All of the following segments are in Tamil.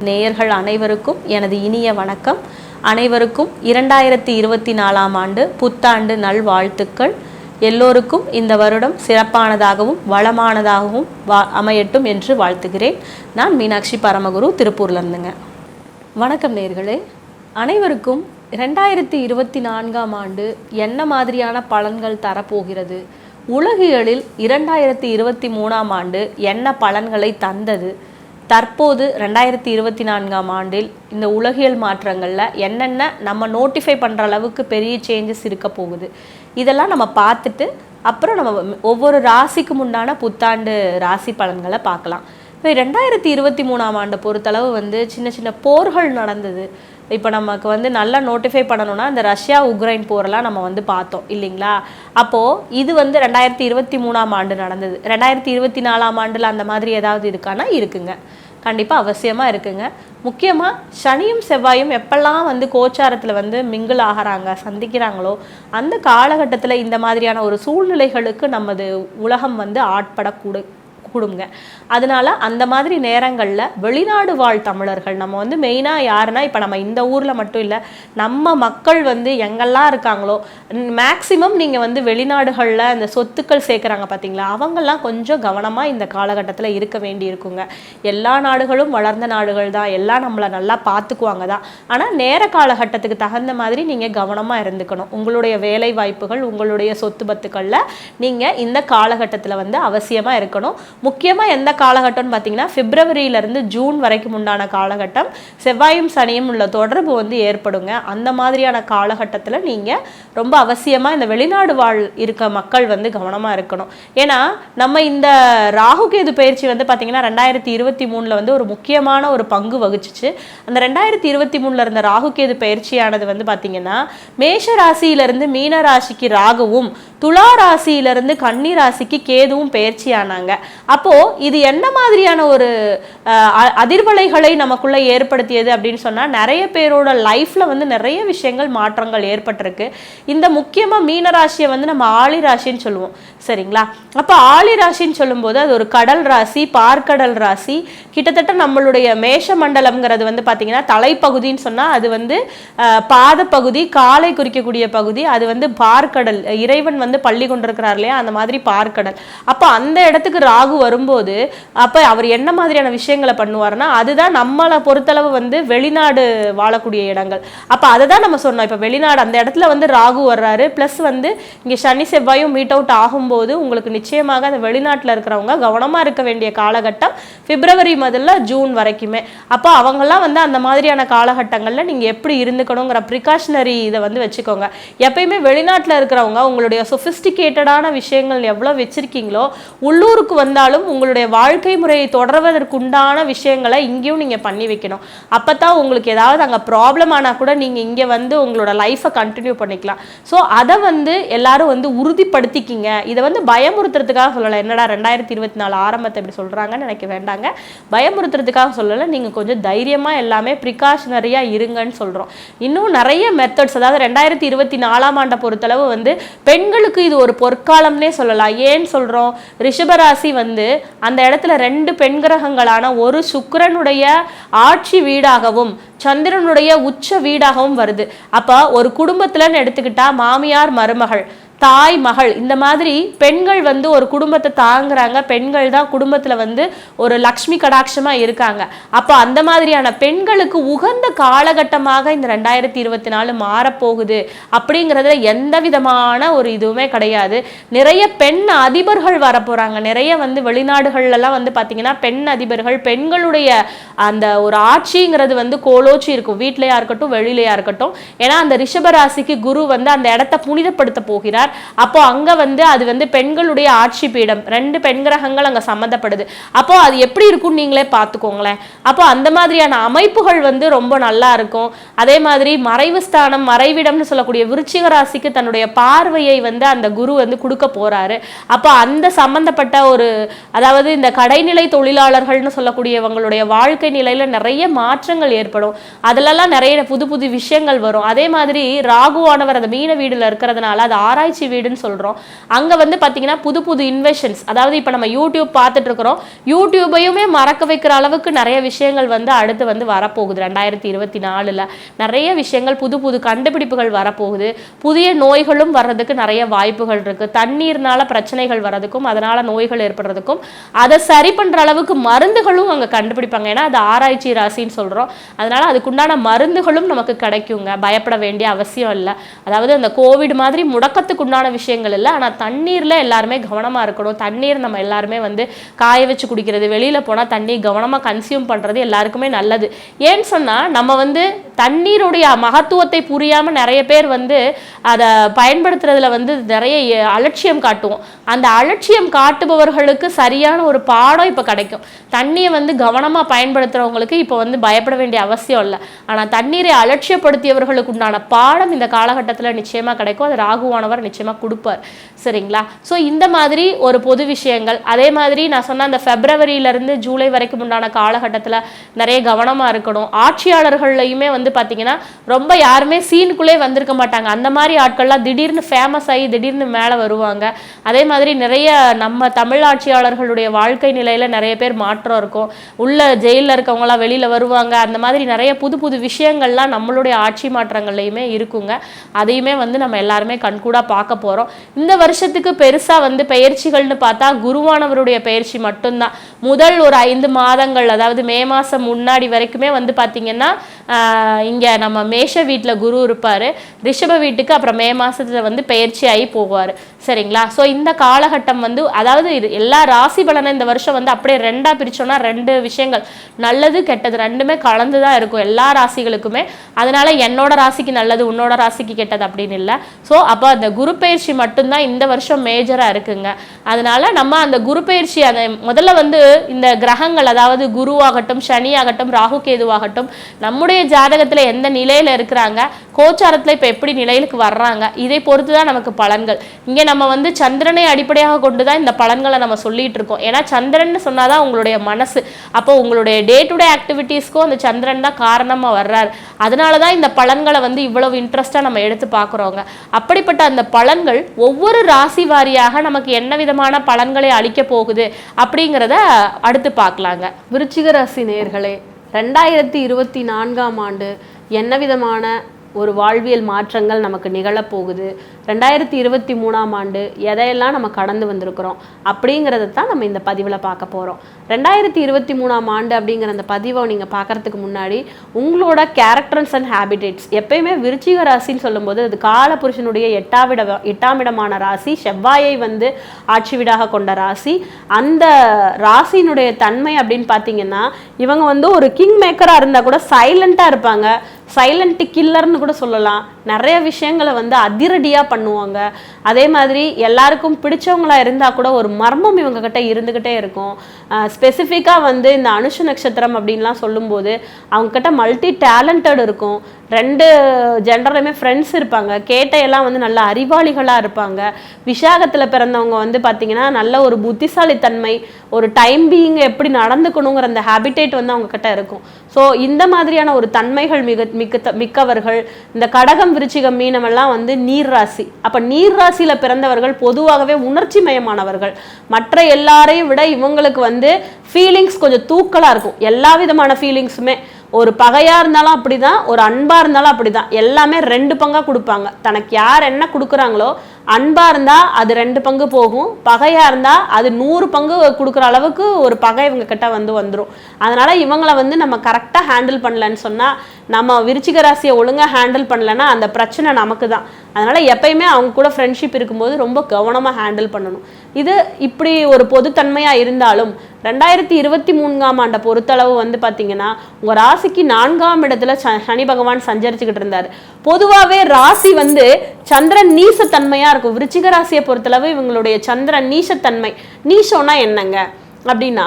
நேயர்கள் அனைவருக்கும் எனது இனிய வணக்கம். அனைவருக்கும் இரண்டாயிரத்தி இருபத்தி நாலாம் ஆண்டு புத்தாண்டு நல்வாழ்த்துக்கள். எல்லோருக்கும் இந்த வருடம் சிறப்பானதாகவும் வளமானதாகவும் வா அமையட்டும் என்று வாழ்த்துகிறேன். நான் மீனாட்சி பரமகுரு திருப்பூர்லேருந்துங்க. வணக்கம் நேர்களே அனைவருக்கும் ரெண்டாயிரத்தி இருபத்தி நான்காம் ஆண்டு என்ன மாதிரியான பலன்கள் தரப்போகிறது? உலகியலில் இரண்டாயிரத்தி இருபத்தி மூணாம் ஆண்டு என்ன பலன்களை தந்தது? தற்போது ரெண்டாயிரத்தி இருபத்தி நான்காம் ஆண்டில் இந்த உலகியல் மாற்றங்களில் என்னென்ன நம்ம நோட்டிஃபை பண்ணுற அளவுக்கு பெரிய சேஞ்சஸ் இருக்க போகுது? இதெல்லாம் நம்ம பார்த்துட்டு அப்புறம் நம்ம ஒவ்வொரு ராசிக்கும் உண்டான புத்தாண்டு ராசி பலன்களை பார்க்கலாம். இப்போ ரெண்டாயிரத்தி இருபத்தி மூணாம் ஆண்டை பொறுத்தளவு வந்து சின்ன சின்ன போர்கள் நடந்தது. இப்போ நமக்கு வந்து நல்லா நோட்டிஃபை பண்ணணும்னா இந்த ரஷ்யா உக்ரைன் போரெல்லாம் நம்ம வந்து பார்த்தோம் இல்லைங்களா? அப்போது இது வந்து ரெண்டாயிரத்தி இருபத்தி மூணாம் ஆண்டு நடந்தது. ரெண்டாயிரத்தி இருபத்தி நாலாம் ஆண்டில் அந்த மாதிரி ஏதாவது இருக்கானா? இருக்குங்க. கண்டிப்பாக அவசியமாக இருக்குங்க. முக்கியமாக சனியும் செவ்வாயும் எப்பெல்லாம் வந்து கோச்சாரத்தில் வந்து மிங்கிள் ஆகிறாங்க சந்திக்கிறாங்களோ அந்த காலகட்டத்தில் இந்த மாதிரியான ஒரு சூழ்நிலைகளுக்கு நமது உலகம் வந்து ஆட்படக்கூடும் கொடுங்க. அதனால அந்த மாதிரி நேரங்களில் வெளிநாடு வாழ் தமிழர்கள் நம்ம வந்து மெயினாக யாருன்னா இப்போ நம்ம இந்த ஊரில் மட்டும் இல்லை நம்ம மக்கள் வந்து எங்கெல்லாம் இருக்காங்களோ மேக்சிமம் நீங்கள் வந்து வெளிநாடுகளில் இந்த சொத்துக்கள் சேர்க்குறாங்க பார்த்தீங்களா அவங்கெல்லாம் கொஞ்சம் கவனமாக இந்த காலகட்டத்தில் இருக்க வேண்டி இருக்குங்க எல்லா நாடுகளும் வளர்ந்த நாடுகள் தான் எல்லாம் நம்மளை நல்லா பார்த்துக்குவாங்க தான். ஆனால் நேர காலகட்டத்துக்கு தகுந்த மாதிரி நீங்கள் கவனமாக இருந்துக்கணும். உங்களுடைய வேலை வாய்ப்புகள் உங்களுடைய சொத்து பத்துக்களில் நீங்கள் இந்த காலகட்டத்தில் வந்து அவசியமாக இருக்கணும். முக்கியமாக எந்த காலகட்டம்னு பார்த்தீங்கன்னா பிப்ரவரியிலேருந்து ஜூன் வரைக்கும் உண்டான காலகட்டம். செவ்வாயும் சனியும் உள்ள தொடர்பு வந்து ஏற்படுங்க. அந்த மாதிரியான காலகட்டத்தில் நீங்கள் ரொம்ப அவசியமாக இந்த வெளிநாடு வாழ் இருக்க மக்கள் வந்து கவனமாக இருக்கணும். ஏன்னா நம்ம இந்த ராகுகேது பயிற்சி வந்து பார்த்தீங்கன்னா ரெண்டாயிரத்தி இருபத்தி மூணில் வந்து ஒரு முக்கியமான ஒரு பங்கு வகிச்சிச்சு. அந்த ரெண்டாயிரத்தி இருபத்தி மூணில் இருந்த ராகுகேது பயிற்சியானது வந்து பார்த்தீங்கன்னா மேஷ ராசியிலிருந்து மீன ராசிக்கு ராகுவும் துலா ராசியிலிருந்து கன்னி ராசிக்கு கேதுவும் பயிற்சி அப்போது இது என்ன மாதிரியான ஒரு அதிர்வலைகளை நமக்குள்ளே ஏற்படுத்தியது அப்படின்னு சொன்னால் நிறைய பேரோட லைஃப்பில் வந்து நிறைய விஷயங்கள் மாற்றங்கள் ஏற்பட்டிருக்கு. இந்த முக்கியமாக மீனராசியை வந்து நம்ம ஆளி ராசின்னு சொல்லுவோம். சரிங்களா? அப்போ ஆளி ராசின்னு சொல்லும்போது அது ஒரு கடல் ராசி பார்க்கடல் ராசி. கிட்டத்தட்ட நம்மளுடைய மேஷ மண்டலம்ங்கிறது வந்து பார்த்தீங்கன்னா தலைப்பகுதின்னு சொன்னால் அது வந்து பாதப்பகுதி காலை குறிக்கக்கூடிய பகுதி அது வந்து பார்க்கடல். இறைவன் வந்து பள்ளி கொண்டிருக்கிறார் இல்லையா? அந்த மாதிரி பார்க்கடல். அப்போ அந்த இடத்துக்கு ராகு வரும்போது அப்போ அவர் என்ன மாதிரியான விஷயங்களை பண்ணுவார்னா அதுதான் நம்மளை பொறுத்தளவு வந்து வெளிநாடு வாழக்கூடிய இடங்கள். அப்போ அதை தான் நம்ம சொன்னோம். இப்போ வெளிநாடு அந்த இடத்துல வந்து ராகு வர்றாரு. ப்ளஸ் வந்து இங்கே சனி செவ்வாயும் மீட் அவுட் ஆகும் ஆகும்போது உங்களுக்கு நிச்சயமாக அந்த வெளிநாட்டில் இருக்கிறவங்க கவனமாக இருக்க வேண்டிய காலகட்டம் பிப்ரவரி முதல்ல ஜூன் வரைக்குமே. அப்போ அவங்கெல்லாம் வந்து அந்த மாதிரியான காலகட்டங்களில் நீங்கள் எப்படி இருந்துக்கணுங்கிற ப்ரிகாஷனரி இதை வந்து வச்சுக்கோங்க. எப்பயுமே வெளிநாட்டில் இருக்கிறவங்க உங்களுடைய சொஃபிஸ்டிகேட்டடான விஷயங்கள் எவ்வளோ வச்சுருக்கீங்களோ உள்ளூருக்கு வந்தாலும் உங்களுடைய வாழ்க்கை முறையை தொடர்வதற்குண்டான விஷயங்களை இங்கேயும் நீங்கள் பண்ணி வைக்கணும். அப்போ தான் உங்களுக்கு ஏதாவது அங்கே ப்ராப்ளம் ஆனால் கூட நீங்கள் இங்கே வந்து உங்களோட லைஃப்பை கண்டினியூ பண்ணிக்கலாம். ஸோ அதை வந்து எல்லாரும் வந்து உறுதிப்படுத்திக்கிங்க. இதை இதை வந்து பயமுறுத்துறதுக்காக சொல்லலை. என்னடா ரெண்டாயிரத்தி இருபத்தி நாலு ஆரம்பத்தை இப்படி சொல்கிறாங்கன்னு நினைக்க வேண்டாங்க. பயமுறுத்துறதுக்காக சொல்லலை. நீங்கள் கொஞ்சம் தைரியமாக எல்லாமே ப்ரிகாஷனரியாக இருங்கன்னு சொல்கிறோம் இன்னும் நிறைய மெத்தட்ஸ் அதாவது ரெண்டாயிரத்தி இருபத்தி நாலாம் ஆண்டை பொறுத்தளவு வந்து பெண்களுக்கு இது ஒரு பொற்காலம்னே சொல்லலாம். ஏன்னு சொல்கிறோம் ரிஷபராசி வந்து அந்த இடத்துல ரெண்டு பெண் கிரகங்களான ஒரு சுக்கிரனுடைய ஆட்சி வீடாகவும் சந்திரனுடைய உச்ச வீடாகவும் வருது. அப்போ ஒரு குடும்பத்தில்னு எடுத்துக்கிட்டா மாமியார் மருமகள். தாய் மகள் இந்த மாதிரி பெண்கள் வந்து ஒரு குடும்பத்தை தாங்குறாங்க. பெண்கள் தான் குடும்பத்தில் வந்து ஒரு லக்ஷ்மி கடாட்சமா இருக்காங்க. அப்போ அந்த மாதிரியான பெண்களுக்கு உகந்த காலகட்டமாக இந்த ரெண்டாயிரத்தி இருபத்தி நாலு மாறப்போகுது அப்படிங்கிறதுல எந்த விதமான ஒரு இதுவுமே கிடையாது. நிறைய பெண் அதிபர்கள் வரப்போறாங்க. நிறைய வந்து வெளிநாடுகள்லாம் வந்து பார்த்தீங்கன்னா பெண் அதிபர்கள் பெண்களுடைய அந்த ஒரு ஆட்சிங்கிறது வந்து கோலோச்சி இருக்கும். வீட்டிலையா இருக்கட்டும் வெளியிலையா இருக்கட்டும். ஏன்னா அந்த ரிஷபராசிக்கு குரு வந்து அந்த இடத்த புனிதப்படுத்த போகிறார். அப்போ அங்க வந்து அது வந்து பெண்களுடைய ஆட்சி பீடம். ரெண்டு பெண் கிரகங்கள் அங்க சம்மந்தப்படுது. அப்போ அது எப்படி இருக்கும்னு நீங்களே பார்த்துக்கோங்களேன். அப்போ அந்த மாதிரியான அமைப்புகள் வந்து ரொம்ப நல்லா இருக்கும். அதே மாதிரி மறைவு ஸ்தானம் மறைவிடம்னு சொல்லக்கூடிய விருச்சிக ராசிக்கு தன்னுடைய பார்வையை வந்து அந்த குரு வந்து கொடுக்க போறாரு. அப்போ அந்த சம்பந்தப்பட்ட ஒரு அதாவது இந்த கடைநிலை தொழிலாளர்கள்னு சொல்லக்கூடியவங்களுடைய வாழ்க்கை நிலையில நிறைய மாற்றங்கள் ஏற்படும். அதுலலாம் நிறைய புது புது விஷயங்கள் வரும். அதே மாதிரி ராகுவானவர் அந்த மீன வீடுல இருக்கிறதுனால அது ஆராய்ச்சி ஆராய்ச்சி வீடுன்னு சொல்கிறோம் அங்க வந்து பார்த்தீங்கன்னா புது புது இன்வெஷன்ஸ் அதாவது இப்போ நம்ம யூடியூப் பார்த்துட்டு இருக்கிறோம் யூடியூபையுமே மறக்க வைக்கிற அளவுக்கு நிறைய விஷயங்கள் வந்து அடுத்து வந்து வரப்போகுது. ரெண்டாயிரத்தி இருபத்தி நாலுல நிறைய விஷயங்கள் புது புது கண்டுபிடிப்புகள் வரப்போகுது. புதிய நோய்களும் வர்றதுக்கு நிறைய வாய்ப்புகள் இருக்கு. தண்ணீர்னால பிரச்சனைகள் வர்றதுக்கும் அதனால நோய்கள் ஏற்படுறதுக்கும் அதை சரி பண்ற அளவுக்கு மருந்துகளும் அங்க கண்டுபிடிப்பாங்க. ஏன்னா அது ஆராய்ச்சி ராசின்னு சொல்றோம். அதனால அதுக்குண்டான மருந்துகளும் நமக்கு கிடைக்குங்க. பயப்பட வேண்டிய அவசியம் இல்லை. அதாவது அந்த கோவிட் மாதிரி முடக்கத்துக்கு உண்டான விஷயங்கள் இல்லை. ஆனால் தண்ணீரில் எல்லாருமே கவனமாக இருக்கணும். தண்ணீர் நம்ம எல்லாருமே வந்து காய வச்சு குடிக்கிறது வெளியில் போனால் தண்ணி கவனமாக கன்சியூம் பண்ணுறது எல்லாருக்குமே நல்லது. ஏன்னு சொன்னால் நம்ம வந்து தண்ணீருடைய மகத்துவத்தை புரியாமல் நிறைய பேர் வந்து அதை பயன்படுத்துறதுல வந்து நிறைய அலட்சியம் காட்டுவோம். அந்த அலட்சியம் காட்டுபவர்களுக்கு சரியான ஒரு பாடம் இப்போ கிடைக்கும். தண்ணியை வந்து கவனமாக பயன்படுத்துகிறவங்களுக்கு இப்போ வந்து பயப்பட வேண்டிய அவசியம் இல்லை. ஆனால் தண்ணீரை அலட்சியப்படுத்தியவர்களுக்கு உண்டான பாடம் இந்த காலகட்டத்தில் நிச்சயமாக கிடைக்கும். அது ராகுவானவர் நிச்சயமாக கொடுப்பார். சரிங்களா? ஸோ இந்த மாதிரி ஒரு பொது விஷயங்கள் அதே மாதிரி நான் சொன்ன அந்த ஃபெப்ரவரியிலேருந்து ஜூலை வரைக்கும் உண்டான காலகட்டத்தில் நிறைய கவனமாக இருக்கணும். ஆட்சியாளர்கள்லையுமே வந்து பார்த்தீங்கன்னா ரொம்ப யாருமே சீனுக்குள்ளே வந்திருக்க மாட்டாங்க. அந்த மாதிரி ஆட்கள்லாம் திடீர்னு ஃபேமஸ் ஆகி திடீர்னு மேலே வருவாங்க. அதே மாதிரி நிறைய நம்ம தமிழ் ஆட்சியாளர்களுடைய வாழ்க்கை நிலையில நிறைய பேர் மாற்றம் இருக்கும். உள்ள ஜெயிலில் இருக்கவங்களாம் வெளியில் வருவாங்க. அந்த மாதிரி நிறைய புது புது விஷயங்கள்லாம் நம்மளுடைய ஆட்சி மாற்றங்கள்லையுமே இருக்குங்க. அதையுமே வந்து நம்ம எல்லாருமே கண்கூடாக பார்க்க போகிறோம் இந்த வருஷத்துக்கு பெருசாக வந்து பயிற்சிகள்னு பார்த்தா குருவானவருடைய பயிற்சி மட்டும்தான். முதல் ஒரு ஐந்து மாதங்கள் அதாவது மே மாதம் முன்னாடி வரைக்குமே வந்து பார்த்திங்கன்னா இங்கே நம்ம மேஷ வீட்டில் குரு இருப்பார் ரிஷப வீட்டுக்கு அப்புறம் மே மாதத்தில் வந்து பெயர்ச்சி ஆகி போவார். சரிங்களா? ஸோ இந்த காலகட்டம் வந்து அதாவது இது எல்லா ராசி பலனை இந்த வருஷம் வந்து அப்படியே ரெண்டாக பிரித்தோன்னா ரெண்டு விஷயங்கள். நல்லது கெட்டது ரெண்டுமே கலந்து தான் இருக்கும் எல்லா ராசிகளுக்குமே. அதனால என்னோட ராசிக்கு நல்லது உன்னோட ராசிக்கு கெட்டது அப்படின்னு இல்லை. ஸோ அப்போ அந்த குரு பயிற்சி மட்டும்தான் இந்த வருஷம் மேஜராக இருக்குங்க. அதனால நம்ம அந்த குரு பயிற்சி அந்த முதல்ல வந்து இந்த கிரகங்கள் அதாவது குருவாகட்டும் சனி ஆகட்டும் ராகு கேதுவாகட்டும் நம்முடைய ஜாதகத்துல எந்த நிலையில் இருக்கிறாங்க? கோச்சாரத்தில் இப்போ எப்படி நிலையிலுக்கு வர்றாங்க? இதை பொறுத்து தான் நமக்கு பலன்கள். இங்கே நம்ம வந்து சந்திரனை அடிப்படையாக கொண்டு தான் இந்த பலன்களை நம்ம சொல்லிட்டு இருக்கோம். ஏன்னா சந்திரன் சொன்னாதான் உங்களுடைய மனசு. அப்போ உங்களுடைய டே டு டே ஆக்டிவிட்டீஸ்க்கும் அந்த சந்திரன் தான் காரணமா வர்றாரு. அதனால தான் இந்த பலன்களை வந்து இவ்வளவு இன்ட்ரெஸ்டா நம்ம எடுத்து பார்க்குறோங்க. அப்படிப்பட்ட அந்த பலன்கள் ஒவ்வொரு ராசி வாரியாக நமக்கு என்ன விதமான பலன்களை அளிக்க போகுது அப்படிங்கிறத அடுத்து பார்க்கலாங்க. விருச்சிக ராசி நேர்களே ரெண்டாயிரத்தி இருபத்தி நான்காம் ஆண்டு என்ன விதமான ஒரு வாழ்வியல் மாற்றங்கள் நமக்கு நிகழப்போகுது? ரெண்டாயிரத்தி இருபத்தி மூணாம் ஆண்டு எதையெல்லாம் நம்ம கடந்து வந்திருக்கிறோம் அப்படிங்கிறத தான் நம்ம இந்த பதிவில் பார்க்க போகிறோம் ரெண்டாயிரத்தி இருபத்தி மூணாம் ஆண்டு அப்படிங்கிற அந்த பதிவை நீங்கள் பார்க்கறதுக்கு முன்னாடி உங்களோட கேரக்டர்ஸ் அண்ட் ஹேபிடேட்ஸ் எப்பயுமே விருச்சிக ராசின்னு சொல்லும்போது அது காலபுருஷனுடைய எட்டாவிட எட்டாம் இடமான ராசி செவ்வாயை வந்து ஆட்சி வீடாக கொண்ட ராசி. அந்த ராசியினுடைய தன்மை அப்படின்னு பார்த்தீங்கன்னா இவங்க வந்து ஒரு கிங் மேக்கராக இருந்தால் கூட சைலண்ட்டாக இருப்பாங்க. சைலண்ட் கில்லர்னு கூட சொல்லலாம். நிறைய விஷயங்களை வந்து அதிரடியாக பண்ணுவாங்க. அதே மாதிரி எல்லாருக்கும் பிடிச்சவங்களா இருந்தால் கூட ஒரு மர்மம் இவங்க கிட்ட இருந்துக்கிட்டே இருக்கும் ஸ்பெசிஃபிக்காக வந்து இந்த அனுஷ நட்சத்திரம் அப்படின்லாம் சொல்லும்போது அவங்க கிட்ட மல்டி டேலண்டட் இருக்கும். ரெண்டு ஜென்டர்லையுமே ஃப்ரெண்ட்ஸ் இருப்பாங்க. கேட்டையெல்லாம் வந்து நல்ல அறிவாளிகளாக இருப்பாங்க. விஷாகத்தில் பிறந்தவங்க வந்து பார்த்திங்கன்னா நல்ல ஒரு புத்திசாலித்தன்மை ஒரு டைம் பீயிங் எப்படி நடந்துக்கணுங்கிற அந்த ஹேபிடேட் வந்து அவங்க கிட்ட இருக்கும். ஸோ இந்த மாதிரியான ஒரு தன்மைகள் மிக மிக்க மிக்கவர்கள் இந்த கடகம் விருச்சிகம் மீனமெல்லாம் வந்து நீர் ராசி. அப்போ நீர் ராசியில் பிறந்தவர்கள் பொதுவாகவே உணர்ச்சி மயமானவர்கள். மற்ற எல்லாரையும் விட இவங்களுக்கு வந்து ஃபீலிங்ஸ் கொஞ்சம் தூக்கலாக இருக்கும். எல்லா விதமான ஃபீலிங்ஸுமே ஒரு பகையாக இருந்தாலும் அப்படி தான் ஒரு அன்பாக இருந்தாலும் அப்படி தான் எல்லாமே ரெண்டு பங்காக கொடுப்பாங்க. தனக்கு யார் என்ன கொடுக்குறாங்களோ அன்பாக இருந்தால் அது ரெண்டு பங்கு போகும். பகையாக இருந்தால் அது நூறு பங்கு கொடுக்குற அளவுக்கு ஒரு பகை இவங்க கிட்ட வந்து வந்துடும் அதனால் இவங்கள வந்து நம்ம கரெக்டாக ஹேண்டில் பண்ணலன்னு சொன்னால் நம்ம விருச்சிக ராசியை ஒழுங்காக ஹேண்டில் பண்ணலன்னா அந்த பிரச்சனை நமக்கு தான் அதனால் எப்பயுமே அவங்க கூட ஃப்ரெண்ட்ஷிப் இருக்கும்போது ரொம்ப கவனமாக ஹேண்டில் பண்ணணும். இது இப்படி ஒரு பொதுத்தன்மையாக இருந்தாலும் ரெண்டாயிரத்தி இருபத்தி மூணாம் ஆண்டை பொறுத்தளவு வந்து பார்த்தீங்கன்னா உங்க ராசிக்கு நான்காம் இடத்துல ச- சனி பகவான் சஞ்சரிச்சுக்கிட்டு இருந்தார். பொதுவாகவே ராசி வந்து சந்திரன் நீசத்தன்மையாக இருக்கும். விருச்சிக ராசியை பொறுத்தளவு இவங்களுடைய சந்திரன் நீசத்தன்மை. நீசோன்னா என்னங்க? அப்படின்னா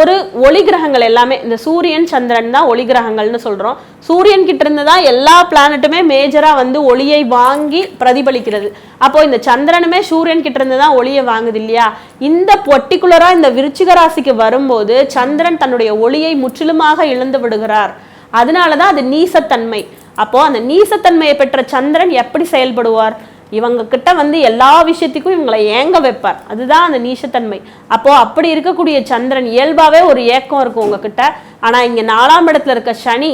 ஒரு ஒளி கிரகங்கள் எல்லாமே இந்த சூரியன் சந்திரன் தான் ஒளி கிரகங்கள்னு சொல்றோம். சூரியன் கிட்ட இருந்து தான் எல்லா பிளானட்டுமே மேஜரா வந்து ஒளியை வாங்கி பிரதிபலிக்கிறது. அப்போ இந்த சந்திரனுமே சூரியன் கிட்ட இருந்து தான் ஒளியை வாங்குது இல்லையா? இந்த பர்டிகுலரா இந்த விருச்சிக ராசிக்கு வரும்போது சந்திரன் தன்னுடைய ஒளியை முற்றிலுமாக இழந்து விடுகிறார். அதனாலதான் அது நீசத்தன்மை. அப்போ அந்த நீசத்தன்மையை பெற்ற சந்திரன் எப்படி செயல்படுவார்? இவங்க கிட்ட வந்து எல்லா விஷயத்துக்கும் இவங்களை ஏங்க வைப்பார்? அதுதான் அந்த நீசத்தன்மை. அப்போ அப்படி இருக்கக்கூடிய சந்திரன் இயல்பாவே ஒரு ஏக்கம் இருக்கும் உங்ககிட்ட. ஆனா இங்க நாலாம் இடத்துல இருக்க சனி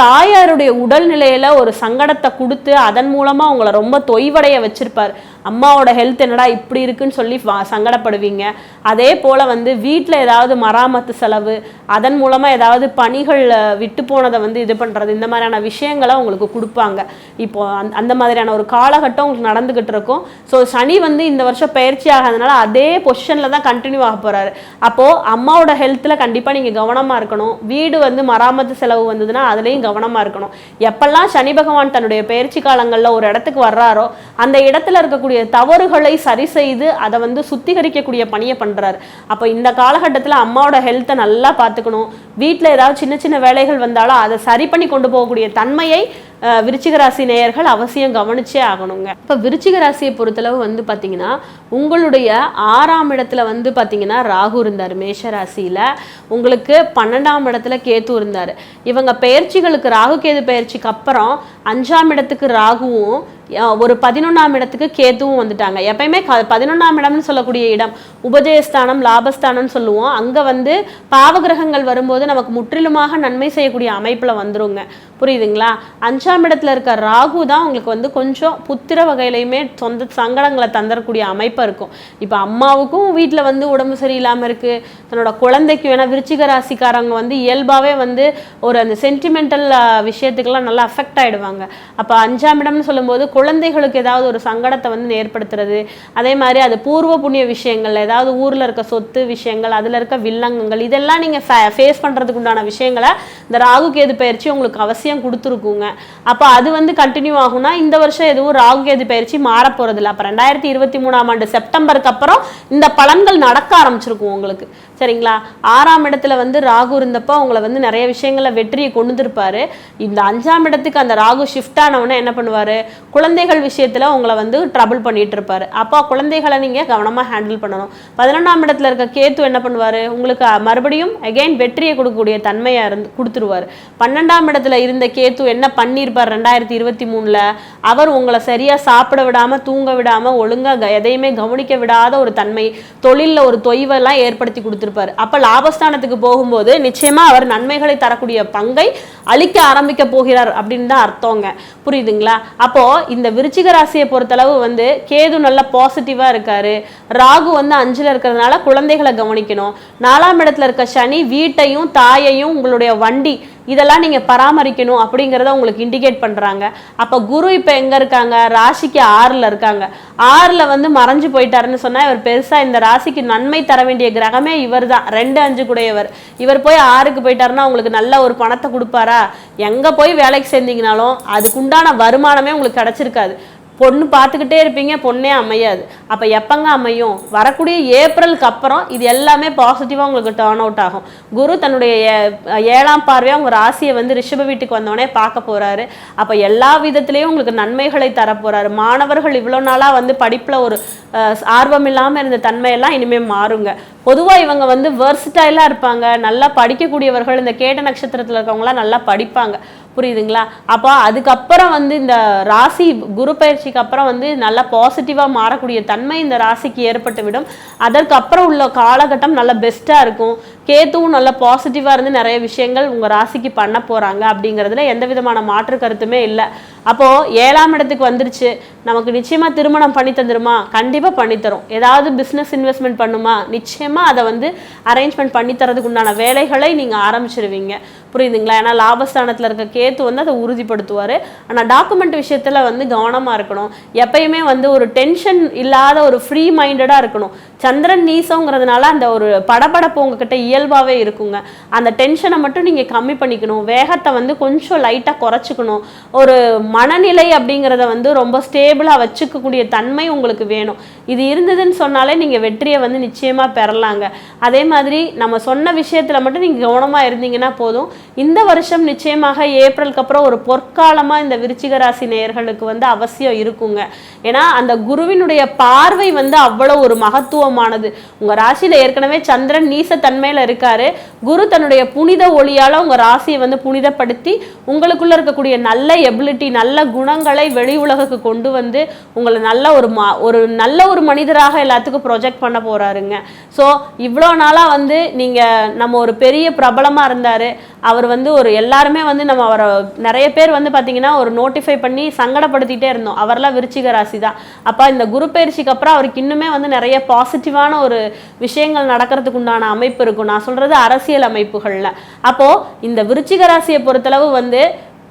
தாயாருடைய உடல்நிலையில ஒரு சங்கடத்தை கொடுத்து அதன் மூலமா உங்களை ரொம்ப தொய்வடைய வச்சிருப்பார். அம்மாவோட ஹெல்த் என்னடா இப்படி இருக்குன்னு சொல்லி சங்கடப்படுவீங்க. அதே போல் வந்து வீட்டில் ஏதாவது மராமத்து செலவு அதன் மூலமாக ஏதாவது பணிகள் விட்டு போனதை வந்து இது பண்ணுறது இந்த மாதிரியான விஷயங்களை உங்களுக்கு கொடுப்பாங்க. இப்போ அந்த- அந்த மாதிரியான ஒரு காலகட்டம் உங்களுக்கு நடந்துக்கிட்டு இருக்கும். ஸோ சனி வந்து இந்த வருஷம் பயிற்சி ஆகாதனால அதே பொசிஷனில் தான் கண்டினியூ ஆக போகிறாரு அப்போ அம்மாவோட ஹெல்த்தில் கண்டிப்பாக நீங்கள் கவனமாக இருக்கணும். வீடு வந்து மராமத்து செலவு வந்ததுன்னா அதுலேயும் கவனமாக இருக்கணும். எப்பெல்லாம் சனி பகவான் தன்னுடைய பயிற்சி காலங்களில் ஒரு இடத்துக்கு வர்றாரோ அந்த இடத்துல இருக்கக்கூடிய தவறுகளை சரி செய்து அதை வந்து சுத்திகரிக்கக்கூடிய பணியை பண்ணுறாரு அப்போ இந்த காலகட்டத்தில் அம்மாவோட ஹெல்த்தை நல்லா பார்த்துக்கணும். வீட்டில் ஏதாவது சின்ன சின்ன வேலைகள் வந்தாலும் அதை சரி பண்ணி கொண்டு போகக்கூடிய தன்மையை விருச்சிகராசி விருச்சிக ராசி நேயர்கள் அவசியம் கவனிச்சே ஆகணுங்க. இப்போ விருச்சிக ராசியை பொறுத்தளவு வந்து பார்த்தீங்கன்னா உங்களுடைய ஆறாம் இடத்துல வந்து பார்த்தீங்கன்னா ராகு இருந்தார் மேஷ ராசியில். உங்களுக்கு பன்னெண்டாம் இடத்துல கேத்து இருந்தார். இவங்க பயிற்சிகளுக்கு ராகு கேது பயிற்சிக்கு அப்புறம் அஞ்சாம் இடத்துக்கு ராகுவும் ஒரு பதினொன்றாம் இடத்துக்கு கேத்துவும் வந்துட்டாங்க. எப்பயுமே க பதினொன்றாம் இடம்னு சொல்லக்கூடிய இடம் உபஜயஸ்தானம் லாபஸ்தானம்னு சொல்லுவோம். அங்கே வந்து பாவகிரகங்கள் வரும்போது நமக்கு முற்றிலுமாக நன்மை செய்யக்கூடிய அமைப்பில் வந்துருங்க. புரியுதுங்களா? அஞ்சாம் இடத்துல இருக்க ராகு தான் உங்களுக்கு வந்து கொஞ்சம் புத்திர வகையிலையுமே சொந்த சங்கடங்களை தந்துடக்கூடிய அமைப்பாக இருக்கும். இப்போ அம்மாவுக்கும் வீட்டில் வந்து உடம்பு சரியில்லாமல் இருக்குது தன்னோட குழந்தைக்கு வேணால் விருச்சிக ராசிக்காரங்க வந்து இயல்பாகவே வந்து ஒரு அந்த சென்டிமெண்டல் விஷயத்துக்கெல்லாம் நல்லா அஃபெக்ட் ஆகிடுவாங்க அப்போ அஞ்சாம் இடம்னு சொல்லும்போது குழந்தைகளுக்கு ஏதாவது ஒரு சங்கடத்தை வந்து ஏற்படுத்துறது. அதே மாதிரி அது பூர்வ புண்ணிய விஷயங்கள் ஏதாவது ஊரில் இருக்க சொத்து விஷயங்கள் அதில் இருக்க வில்லங்கங்கள் இதெல்லாம் நீங்கள் ஃபேஸ் பண்ணுறதுக்கு உண்டான விஷயங்களை இந்த ராகு கேது பயிற்சி உங்களுக்கு அவசியம் விஷயம் கொடுத்துருக்குங்க. அப்போ அது வந்து கண்டினியூ ஆகும்னா இந்த வருஷம் எதுவும் ராகு கேது பயிற்சி மாற போகிறதில்ல அப்போ ரெண்டாயிரத்தி இருபத்தி மூணாம் ஆண்டு செப்டம்பருக்கு அப்புறம் இந்த பலன்கள் நடக்க ஆரம்பிச்சிருக்கும் உங்களுக்கு. சரிங்களா? ஆறாம் இடத்துல வந்து ராகு இருந்தப்போ உங்களை வந்து நிறைய விஷயங்களில் வெற்றியை கொண்டு வந்திருப்பாரு இந்த அஞ்சாம் இடத்துக்கு அந்த ராகு ஷிஃப்ட் ஆனவுடனே என்ன பண்ணுவார்? குழந்தைகள் விஷயத்தில் உங்களை வந்து ட்ரபிள் பண்ணிட்டு இருப்பாரு அப்போ குழந்தைகளை நீங்கள் கவனமாக ஹேண்டில் பண்ணணும். பதினொன்றாம் இடத்துல இருக்க கேத்து என்ன பண்ணுவார்? உங்களுக்கு மறுபடியும் அகைன் வெற்றியை கொடுக்கக்கூடிய தன்மையாக இருந்து கொடுத்துருவார். பன்னெண்டாம் இடத்துல இருந்த கேத்து என்ன பண்ணியிருப்பார் ரெண்டாயிரத்தி இருபத்தி மூணில்? அவர் உங்களை சரியாக சாப்பிட விடாமல் தூங்க விடாமல் ஒழுங்காக எதையுமே கவனிக்க விடாத ஒரு தன்மை தொழிலில் ஒரு தொய்வெல்லாம் ஏற்படுத்தி கொடுத்துருப்பார். அப்போ லாபஸ்தானத்துக்கு போகும்போது நிச்சயமாக அவர் நன்மைகளை தரக்கூடிய பங்கை அழிக்க ஆரம்பிக்க போகிறார் அப்படின்னு தான் அர்த்தங்க. புரியுதுங்களா? அப்போது இந்த விருச்சிக ராசியை பொறுத்தளவு வந்து கேது நல்ல பாசிட்டிவாக இருக்காரு. ராகு வந்து அஞ்சில் இருக்கிறதுனால குழந்தைகளை கவனிக்கணும். நாலாம் இடத்துல இருக்க சனி வீட்டையும் தாயையும் உங்களுடைய வண்டி இதெல்லாம் நீங்கள் பராமரிக்கணும் அப்படிங்கிறத உங்களுக்கு இண்டிகேட் பண்ணுறாங்க அப்போ குரு இப்போ எங்கே இருக்காங்க? ராசிக்கு ஆறில் இருக்காங்க. ஆறில் வந்து மறைஞ்சு போயிட்டாருன்னு சொன்னால் இவர் பெருசாக இந்த ராசிக்கு நன்மை தர வேண்டிய கிரகமே இவர் தான் ரெண்டு அஞ்சு கூடையவர் இவர். போய் ஆறுக்கு போயிட்டாருன்னா உங்களுக்கு நல்ல ஒரு பணத்தை கொடுப்பாரா? எங்கே போய் வேலைக்கு சேர்ந்தீங்கனாலும் அதுக்குண்டான வருமானமே உங்களுக்கு கிடச்சிருக்காது. பொண்ணு பார்த்துக்கிட்டே இருப்பீங்க பொண்ணே அமையாது. அப்போ எப்பங்க அமையும்? வரக்கூடிய ஏப்ரலுக்கு அப்புறம் இது எல்லாமே பாசிட்டிவாக உங்களுக்கு டேர்ன் அவுட் ஆகும். குரு தன்னுடைய ஏழாம் பார்வையாக உங்கள் ராசியை வந்து ரிஷப வீட்டுக்கு வந்தோடனே பார்க்க போகிறாரு அப்போ எல்லா விதத்துலேயும் உங்களுக்கு நன்மைகளை தரப்போகிறாரு மாணவர்கள் இவ்வளோ நாளாக வந்து படிப்பில் ஒரு ஆர்வம் இல்லாமல் இருந்த தன்மையெல்லாம் இனிமேல் மாறுங்க. பொதுவாக இவங்க வந்து வெர்சிடைலாக இருப்பாங்க. நல்லா படிக்கக்கூடியவர்கள் இந்த கேட்ட நட்சத்திரத்தில் இருக்கவங்களாம் நல்லா படிப்பாங்க. புரியுதுங்களா? அப்போ அதுக்கப்புறம் வந்து இந்த ராசி குரு பயிற்சிக்கு அப்புறம் வந்து நல்லா பாசிட்டிவாக மாறக்கூடிய தன்மை இந்த ராசிக்கு ஏற்பட்டுவிடும் அதற்கப்புறம் உள்ள காலகட்டம் நல்ல பெஸ்ட்டாக இருக்கும். கேத்துவும் நல்ல பாசிட்டிவாக இருந்து நிறைய விஷயங்கள் உங்கள் ராசிக்கு பண்ண போகிறாங்க அப்படிங்கிறதுல எந்த விதமான மாற்று கருத்துமே இல்லை. அப்போது ஏழாம் இடத்துக்கு வந்துருச்சு. நமக்கு நிச்சயமாக திருமணம் பண்ணி தந்துருமா? கண்டிப்பாக பண்ணித்தரும் ஏதாவது பிஸ்னஸ் இன்வெஸ்ட்மெண்ட் பண்ணுமா? நிச்சயமாக அதை வந்து அரேஞ்ச்மெண்ட் பண்ணி தரதுக்கு உண்டான வேலைகளை நீங்கள் ஆரம்பிச்சிருவீங்க. புரியுதுங்களா? ஏன்னா லாபஸ்தானத்தில் இருக்க கேத்து வந்து அதை உறுதிப்படுத்துவார். ஆனால் டாக்குமெண்ட் விஷயத்தில் வந்து கவனமாக இருக்கணும். எப்பயுமே வந்து ஒரு டென்ஷன் இல்லாத ஒரு ஃப்ரீ மைண்டடாக இருக்கணும். சந்திரன் நீசங்கிறதுனால அந்த ஒரு படபடப்பு உங்ககிட்ட இயல்பாகவே இருக்குங்க. அந்த டென்ஷனை மட்டும் நீங்கள் கம்மி பண்ணிக்கணும். வேகத்தை வந்து கொஞ்சம் லைட்டாக குறைச்சிக்கணும். ஒரு மனநிலை அப்படிங்கிறத வந்து ரொம்ப ஸ்டேபிளாக வச்சுக்கக்கூடிய தன்மை உங்களுக்கு வேணும். இது இருந்ததுன்னு சொன்னாலே நீங்கள் வெற்றியை வந்து நிச்சயமாக பெறலாங்க. அதே மாதிரி நம்ம சொன்ன விஷயத்தில் மட்டும் நீங்கள் கவனமாக இருந்தீங்கன்னா போதும். இந்த வருஷம் நிச்சயமாக ஏப்ரலுக்கு அப்புறம் ஒரு பொற்காலமாக இந்த விருச்சிக ராசி நேயர்களுக்கு வந்து அவசியம் இருக்குங்க. ஏன்னா அந்த குருவினுடைய பார்வை வந்து அவ்வளோ ஒரு மகத்துவமானது. உங்கள் ராசியில் ஏற்கனவே சந்திரன் நீச தன்மையில் இருக்காரு. குரு தன்னுடைய புனித ஒளியால் உங்கள் ராசியை வந்து புனிதப்படுத்தி உங்களுக்குள்ளே இருக்கக்கூடிய நல்ல எபிலிட்டி நல்ல குணங்களை வெளி உலகுக்கு கொண்டு வந்து உங்களை நல்ல ஒரு மா ஒரு நல்ல ஒரு மனிதராக எல்லாத்துக்கும் ப்ரொஜெக்ட் பண்ண போகிறாருங்க ஸோ இவ்வளோ நாளாக வந்து நீங்கள் நம்ம ஒரு பெரிய பிரபலமாக இருந்தார். அவர் வந்து ஒரு எல்லாருமே வந்து நம்ம அவரை நிறைய பேர் வந்து பார்த்திங்கன்னா ஒரு நோட்டிஃபை பண்ணி சங்கடப்படுத்திகிட்டே இருந்தோம். அவரெல்லாம் விருச்சிக ராசி தான் அப்போ இந்த குரு பயிற்சிக்கு அப்புறம் அவருக்கு இன்னுமே வந்து நிறைய பாசிட்டிவான ஒரு விஷயங்கள் நடக்கிறதுக்கு உண்டான அமைப்பு இருக்கும். நான் சொல்கிறது அரசியல் அமைப்புகளில். அப்போது இந்த விருச்சிக ராசியை பொறுத்தளவு வந்து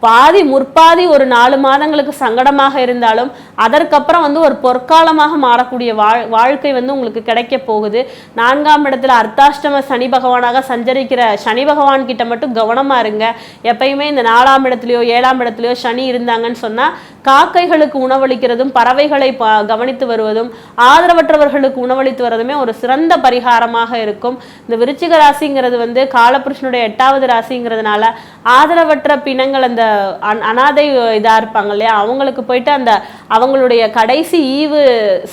பாதி முற்பாதி ஒரு நாலு மாதங்களுக்கு சங்கடமாக இருந்தாலும் அதற்கப்புறம் வந்து ஒரு பொற்காலமாக மாறக்கூடிய வாழ் வாழ்க்கை வந்து உங்களுக்கு கிடைக்க போகுது. நான்காம் இடத்துல அர்த்தாஷ்டம சனி பகவானாக சஞ்சரிக்கிற சனி பகவான் கிட்ட மட்டும் கவனமாக இருங்க. எப்பயுமே இந்த நாலாம் இடத்துலையோ ஏழாம் இடத்துலையோ சனி இருந்தாங்கன்னு சொன்னால் காக்கைகளுக்கு உணவளிக்கிறதும் பறவைகளை ப கவனித்து வருவதும் ஆதரவற்றவர்களுக்கு உணவளித்து வரதுமே ஒரு சிறந்த பரிகாரமாக இருக்கும். இந்த விருச்சிக ராசிங்கிறது வந்து காலபுருஷனுடைய எட்டாவது ராசிங்கிறதுனால ஆதரவற்ற பிணங்கள் அந்த அனாதை இதாக இருப்பாங்க இல்லையா? அவங்களுக்கு போயிட்டு அந்த அவங்களுடைய கடைசி ஈவு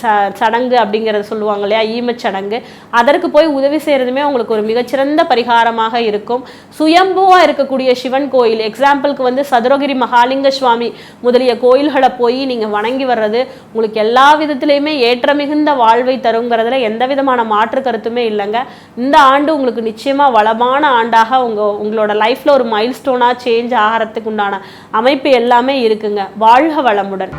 ச சடங்கு அப்படிங்கிறத சொல்லுவாங்க இல்லையா? ஈமச் சடங்கு. அதற்கு போய் உதவி செய்கிறதுமே உங்களுக்கு ஒரு மிகச்சிறந்த பரிகாரமாக இருக்கும். சுயம்புவாக இருக்கக்கூடிய சிவன் கோயில் எக்ஸாம்பிளுக்கு வந்து சதுரகிரி மகாலிங்க சுவாமி முதலிய கோயில்களை போய் நீங்கள் வணங்கி வர்றது உங்களுக்கு எல்லா விதத்துலேயுமே ஏற்ற மிகுந்த வாழ்வை தருங்கிறதுல எந்த விதமான மாற்று கருத்துமே இல்லைங்க. இந்த ஆண்டு உங்களுக்கு நிச்சயமாக வளமான ஆண்டாக உங்கள் உங்களோட லைஃப்பில் ஒரு மைல்ஸ்டோனாக சேஞ்ச் ஆகிறதுக்கு உண்டான அமைப்பு எல்லாமே இருக்குங்க. வாழ்க வளமுடன்.